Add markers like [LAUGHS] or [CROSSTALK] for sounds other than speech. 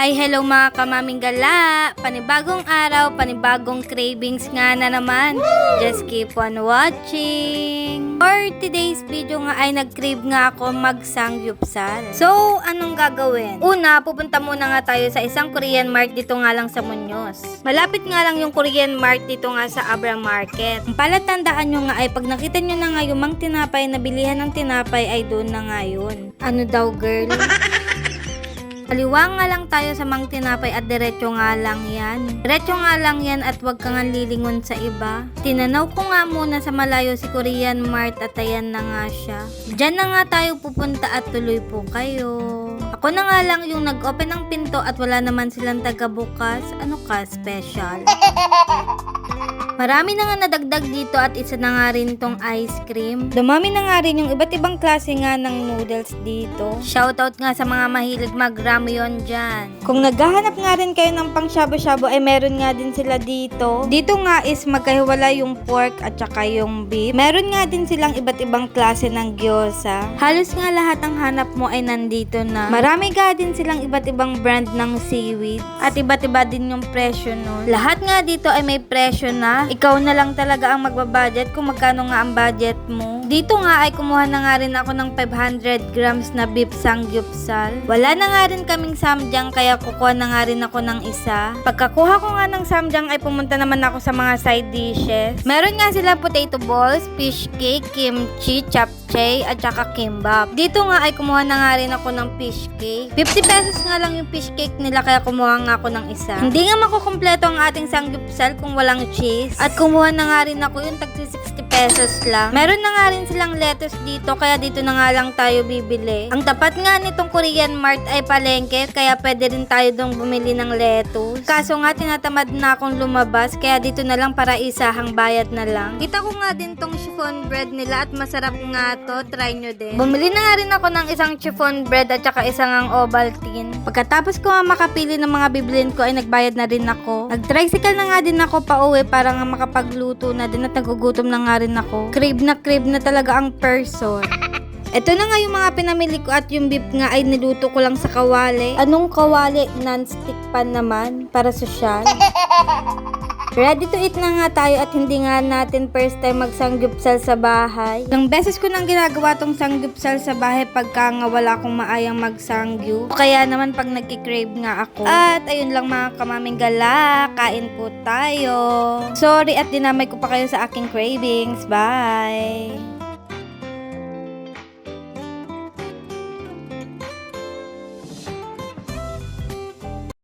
Hi, hello mga kamaming gala! Panibagong araw, panibagong cravings nga na naman. Just keep on watching! For today's video nga ay nag-crave nga ako magsangyupsal. So, anong gagawin? Una, pupunta muna nga tayo sa isang Korean mart dito nga lang sa Muñoz. Malapit nga lang yung Korean mart dito nga sa Abra Market. Ang palatandaan nyo nga ay pag nakita nyo na nga yung mang tinapay na bilihan ng tinapay ay doon na nga yun. Ano daw girl? [LAUGHS] Kaliwa nga lang tayo sa mang tinapay at diretso nga lang yan. Diretso nga lang yan at wag kang lilingon sa iba. Tinanaw ko nga muna sa malayo si Korean Mart at ayan na nga siya. Diyan na nga tayo pupunta at tuloy po kayo. Ako na nga lang yung nag-open ng pinto at wala naman silang taga-bukas. Ano ka, special? [LAUGHS] Marami na nga nadagdag dito at isa na nga rin tong ice cream. Dumami na nga rin yung iba't ibang klase nga ng noodles dito. Shoutout nga sa mga mahilig mag-ramyun dyan. Kung naghahanap nga rin kayo ng pang shabu-shabu ay meron nga din sila dito. Dito nga is magkahiwala yung pork at saka yung beef. Meron nga din silang iba't ibang klase ng gyoza. Halos nga lahat ng hanap mo ay nandito na. Marami nga din silang iba't ibang brand ng seaweed. At iba't iba din yung presyo no. Lahat nga dito ay may presyo na. Ikaw na lang talaga ang magbabudget kung magkano nga ang budget mo. Dito nga ay kumuha na nga rin ako ng 500 grams na beef sangyupsal. Wala na nga rin kaming samjang kaya kukuha na nga rin ako ng isa. Pagkakuha ko nga ng samjang ay pumunta naman ako sa mga side dishes. Meron nga sila potato balls, fish cake, kimchi, japchae, at saka kimbap. Dito nga ay kumuha na nga rin ako ng fish cake. 50 pesos nga lang yung fish cake nila kaya kumuha nga ako ng isa. Hindi nga makukumpleto ang ating sangyupsal kung walang cheese. At kumuha na nga rin ako yung 60 pesos lang. Meron na nga rin silang lettuce dito kaya dito na nga lang tayo bibili. Ang tapat nga nitong Korean Mart ay palengke kaya pwede rin tayo dong bumili ng lettuce. Kaso nga tinatamad na akong lumabas kaya dito na lang para isahang bayad na lang. Kita ko nga din tong chiffon bread nila at masarap nga to. Try nyo din. Bumili na nga rin ako ng isang chiffon bread at saka isang ang Ovaltine. Pagkatapos ko nga makapili ng mga bibilin ko ay nagbayad na rin ako. Nag-tricycle na nga din ako pa uwi para nga makapagluto na din at nagugutom na nga rin ako. Crave na crave na talaga ang person. Ito na nga yung mga pinamili ko at yung beef nga ay niluto ko lang sa kawali. Anong kawali? Non-stick pan naman para sosyal. [LAUGHS] Ready to eat na nga tayo at hindi nga natin first time magsanggupsal sa bahay. Ilang beses ko nang ginagawa tong sanggupsal sa bahay pagka nga wala akong maayang magsangyup. O Kaya naman pag nagkikrave nga ako. At ayun lang mga kamaming gala, kain po tayo. Sorry at dinamay ko pa kayo sa aking cravings. Bye!